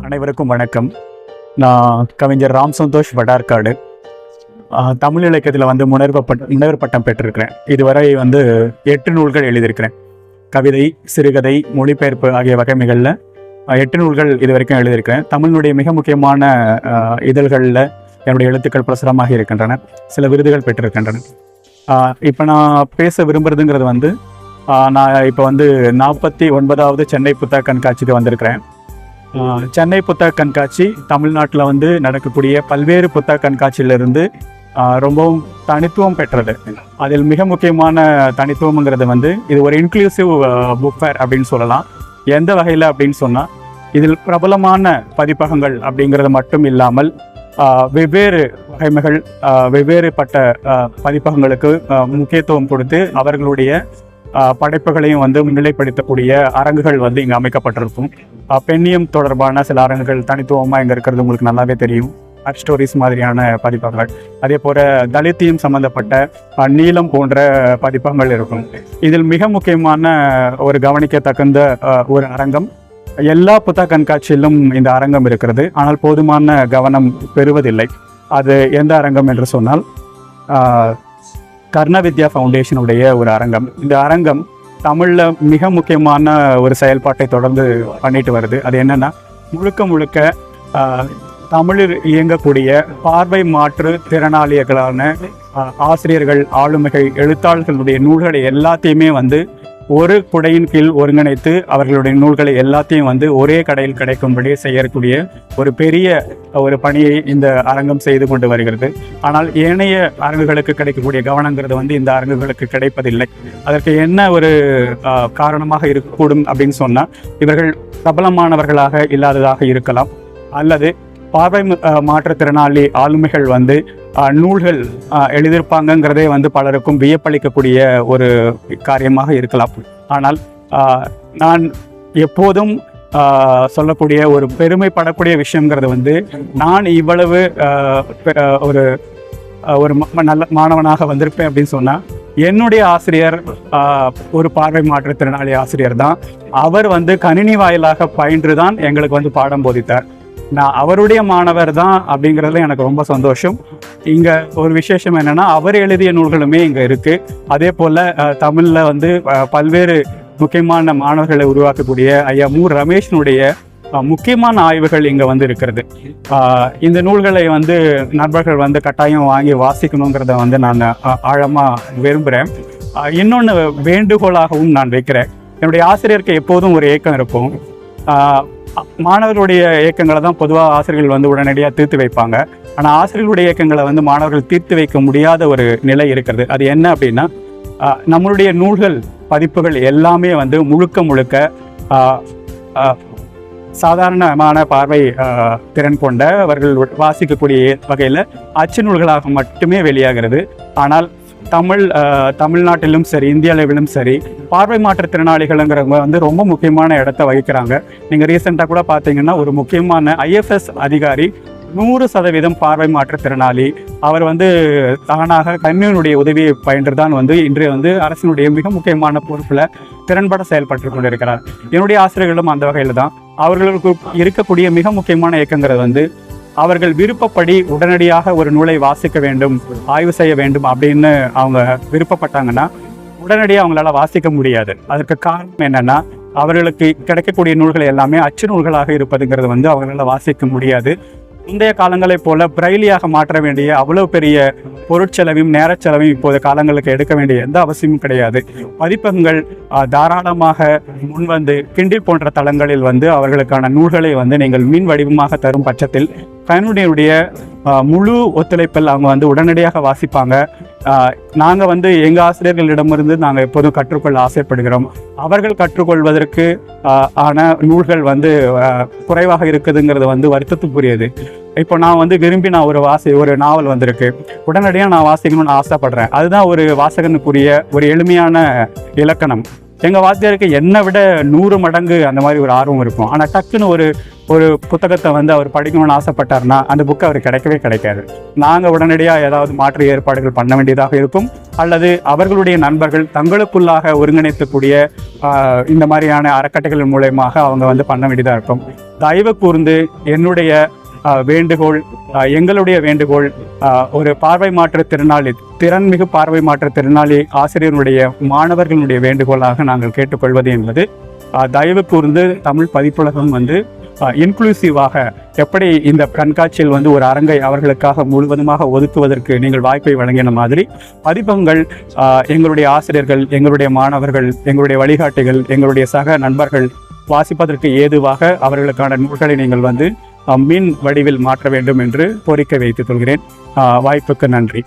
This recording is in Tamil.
அனைவருக்கும் வணக்கம். நான் கவிஞர் ராம் சந்தோஷ் வடார்காடு. தமிழ் இலக்கியத்தில் வந்து முனைவப்பட்ட முனைவர் பட்டம் பெற்றிருக்கிறேன். இதுவரை வந்து எட்டு நூல்கள் எழுதியிருக்கிறேன். கவிதை சிறுகதை மொழிபெயர்ப்பு ஆகிய வகைமைகளில் எட்டு நூல்கள் இது வரைக்கும் எழுதியிருக்கிறேன். தமிழினுடைய மிக முக்கியமான இதழ்களில் என்னுடைய எழுத்துக்கள் பிரசுரமாக இருக்கின்றன. சில விருதுகள் பெற்றிருக்கின்றன. இப்போ நான் பேச விரும்புகிறதுங்கிறது வந்து நான் இப்போ வந்து நாற்பத்தி ஒன்பதாவது சென்னை புத்தக கண்காட்சிக்கு வந்திருக்கிறேன். சென்னை புத்தக கண்காட்சி தமிழ்நாட்டில் வந்து நடக்கக்கூடிய பல்வேறு புத்தக கண்காட்சியிலிருந்து ரொம்பவும் தனித்துவம் பெற்றது. அதில் மிக முக்கியமான தனித்துவம்ங்கிறது வந்து இது ஒரு இன்க்ளூசிவ் புக் ஃபேர் அப்படின்னு சொல்லலாம். எந்த வகையில் அப்படின்னு சொன்னால் இதில் பிரபலமான பதிப்பகங்கள் அப்படிங்கிறது மட்டும் இல்லாமல் வெவ்வேறு வகைமைகள் வெவ்வேறு வெவ்வேறுபட்ட பதிப்பகங்களுக்கு முக்கியத்துவம் கொடுத்து அவர்களுடைய படைப்புகளையும் வந்து முன்னிலைப்படுத்தக்கூடிய அரங்குகள் வந்து இங்கே அமைக்கப்பட்டிருக்கும். பெண்ணியம் தொடர்பான சில அரங்குகள் தனித்துவமாக இங்கே இருக்கிறது உங்களுக்கு நல்லாவே தெரியும். அட் ஸ்டோரிஸ் மாதிரியான பதிப்பங்கள் அதே போல் தலித்தியம் சம்மந்தப்பட்ட நீளம் போன்ற பதிப்பங்கள் இருக்கும். இதில் மிக முக்கியமான ஒரு கவனிக்கத்தகுந்த ஒரு அரங்கம். எல்லா புத்தக கண்காட்சியிலும் இந்த அரங்கம் இருக்கிறது. ஆனால் போதுமான கவனம் பெறுவதில்லை. அது எந்த அரங்கம் என்று சொன்னால் கர்ணவித்யா கர்ண வித்யா ஃபவுண்டேஷனுடைய ஒரு அரங்கம். இந்த அரங்கம் தமிழில் மிக முக்கியமான ஒரு செயல்பாட்டை தொடர்ந்து பண்ணிட்டு வருது. அது என்னென்னா முழுக்க முழுக்க தமிழில் இயங்கக்கூடிய பார்வை மாற்று திறனாளிகளான ஆசிரியர்கள் ஆளுமைகள் எழுத்தாளர்களுடைய நூல்களை எல்லாத்தையுமே வந்து ஒரு குடையின் கீழ் ஒருங்கிணைத்து அவர்களுடைய நூல்களை எல்லாத்தையும் வந்து ஒரே கடையில் கிடைக்கும்படி செய்யக்கூடிய ஒரு பெரிய ஒரு பணியை இந்த அரங்கம் செய்து கொண்டு வருகிறது. ஆனால் ஏனைய அரங்குகளுக்கு கிடைக்கக்கூடிய கவனங்கிறது வந்து இந்த அரங்குகளுக்கு கிடைப்பதில்லை. அதற்கு என்ன ஒரு காரணமாக இருக்கக்கூடும் அப்படின்னு சொன்னால் இவர்கள் பிரபலமானவர்களாக இல்லாததாக இருக்கலாம். அல்லது பார்வை மாற்றுத்திறனாளி ஆளுமைகள் வந்து நூல்கள் எழுதியிருப்பாங்கங்கிறதே வந்து பலருக்கும் வியப்பளிக்கக்கூடிய ஒரு காரியமாக இருக்கலாம். ஆனால் நான் எப்போதும் சொல்லக்கூடிய ஒரு பெருமைப்படக்கூடிய விஷயங்கிறது வந்து நான் இவ்வளவு பெ- ஒரு ஒரு ம- நல்ல மாணவனாக வந்திருப்பேன் அப்படின்னு சொன்னால் என்னுடைய ஆசிரியர் ஒரு பார்வை மாற்றுத்திறனாளி ஆசிரியர் தான். அவர் வந்து கணினி வாயிலாக பயின்று தான் எங்களுக்கு வந்து பாடம் போதித்தார். நான் அவருடைய மாணவர் தான் அப்படிங்கிறதுல எனக்கு ரொம்ப சந்தோஷம். இங்கே ஒரு விசேஷம் என்னென்னா அவர் எழுதிய நூல்களுமே இங்கே இருக்குது அதே போல் தமிழில் வந்து பல்வேறு முக்கியமான மாணவர்களை உருவாக்கக்கூடிய ஐயா மு. ரமேஷனுடைய முக்கியமான ஆய்வுகள் இங்கே வந்து இருக்கிறது. இந்த நூல்களை வந்து நண்பர்கள் வந்து கட்டாயம் வாங்கி வாசிக்கணுங்கிறத வந்து நான் ஆழமாக விரும்புகிறேன் இன்னொன்று வேண்டுகோளாகவும் நான் வைக்கிறேன். என்னுடைய ஆசிரியருக்கு எப்போதும் ஒரு ஏக்கம் இருக்கும். மாணவர்களுடைய இயக்கங்களை தான் பொதுவாக ஆசிரியர்கள் வந்து உடனடியாக தீர்த்து வைப்பாங்க. ஆனால் ஆசிரியர்களுடைய இயக்கங்களை வந்து மாணவர்கள் தீர்த்து வைக்க முடியாத ஒரு நிலை இருக்கிறது. அது என்ன அப்படின்னா நம்மளுடைய நூல்கள் பதிப்புகள் எல்லாமே வந்து முழுக்க முழுக்க சாதாரணமான பார்வை திறன் கொண்ட அவர்கள் வாசிக்கக்கூடிய வகையில் அச்சு நூல்களாக மட்டுமே வெளியாகிறது. ஆனால் தமிழ் தமிழ்நாட்டிலும் சரி இந்திய அளவிலும் சரி பார்வை மாற்றுத்திறனாளிகள்ங்கிறவங்க வந்து ரொம்ப முக்கியமான இடத்த வகிக்கிறாங்க. நீங்கள் ரீசெண்டாக கூட பார்த்தீங்கன்னா ஒரு முக்கியமான ஐஎஃப்எஸ் அதிகாரி நூறு சதவீதம் பார்வை மாற்றுத்திறனாளி அவர் வந்து தானாக கண்ணினுடைய உதவியை பயின்று தான் வந்து இன்று வந்து அரசினுடைய மிக முக்கியமான பொறுப்பில் திறன்பட செயல்பட்டு கொண்டிருக்கிறார். என்னுடைய ஆசிரியர்களும் அந்த வகையில் தான். அவர்களுக்கு இருக்கக்கூடிய மிக முக்கியமான இயக்கங்கிறது வந்து அவர்கள் விருப்பப்படி உடனடியாக ஒரு நூலை வாசிக்க வேண்டும் ஆய்வு செய்ய வேண்டும் அப்படின்னு அவங்க விருப்பப்பட்டாங்கன்னா உடனடியாக அவங்களால வாசிக்க முடியாது. அதற்கு காரணம் என்னன்னா அவர்களுக்கு கிடைக்கக்கூடிய நூல்கள் எல்லாமே அச்சு நூல்களாக இருப்பதுங்கிறது வந்து அவங்களால வாசிக்க முடியாது. முந்தைய காலங்களைப் போல பிரைலியாக மாற்ற வேண்டிய அவ்வளவு பெரிய பொருட்செலவையும் நேரச்செலவையும் இப்போது காலங்களுக்கு எடுக்க வேண்டிய எந்த அவசியமும் கிடையாது. பதிப்பகங்கள் தாராளமாக முன்வந்து கிண்டில் போன்ற தளங்களில் வந்து அவர்களுக்கான நூல்களை வந்து நீங்கள் மின் வடிவமாக தரும் பட்சத்தில் கணினியுடைய முழு ஒத்துழைப்பில் அவங்க வந்து உடனடியாக வாசிப்பாங்க. நாங்கள் வந்து எங்கள் ஆசிரியர்களிடமிருந்து நாங்கள் எப்போதும் கற்றுக்கொள்ள ஆசைப்படுகிறோம். அவர்கள் கற்றுக்கொள்வதற்கு ஆன நூல்கள் வந்து குறைவாக இருக்குதுங்கிறது வந்து வருத்தத்துக்குரியது. இப்போ நான் வந்து விரும்பி நான் ஒரு வாசி ஒரு நாவல் வந்திருக்கு. உடனடியாக நான் வாசிக்கணும்னு ஆசைப்படுறேன். அதுதான் ஒரு வாசகனுக்குரிய ஒரு எளிமையான இலக்கணம். எங்கள் வாத்தியாருக்கு என்னை விட நூறு மடங்கு அந்த மாதிரி ஒரு ஆர்வம் இருக்கும். ஆனால் டக்குன்னு ஒரு ஒரு புத்தகத்தை வந்து அவர் படிக்கணும்னு ஆசைப்பட்டார்னா அந்த புக்கு அவர் கிடைக்கவே கிடைக்காது. நாங்கள் உடனடியாக ஏதாவது மாற்று ஏற்பாடுகள் பண்ண வேண்டியதாக இருக்கும். அல்லது அவர்களுடைய நண்பர்கள் தங்களுக்குள்ளாக ஒருங்கிணைக்கக்கூடிய இந்த மாதிரியான அறக்கட்டைகள் மூலயமாக அவங்க வந்து பண்ண வேண்டியதாக இருக்கும். தயவு கூர்ந்து என்னுடைய வேண்டுகோள் எங்களுடைய வேண்டுகோள் ஒரு பார்வை மாற்றுத்திறனாளி திறன்மிகு பார்வை மாற்றுத்திறனாளி ஆசிரியருடைய மாணவர்களுடைய வேண்டுகோளாக நாங்கள் கேட்டுக்கொள்வது என்பது தயவு கூர்ந்து தமிழ் பதிப்புலகம் வந்து இன்க்ளூசிவாக எப்படி இந்த கண்காட்சியில் வந்து ஒரு அரங்கை அவர்களுக்காக முழுவதுமாக ஒதுக்குவதற்கு நீங்கள் வாய்ப்பை வழங்கின மாதிரி பதிப்பங்கள் எங்களுடைய ஆசிரியர்கள் எங்களுடைய மாணவர்கள் எங்களுடைய வழிகாட்டிகள் எங்களுடைய சக நண்பர்கள் வாசிப்பதற்கு ஏதுவாக அவர்களுக்கான நூல்களை நீங்கள் வந்து மின் வடிவில் மாற்ற வேண்டும் என்று கோரிக்கை வைத்துக் கொள்கிறேன். வாய்ப்புக்கு நன்றி.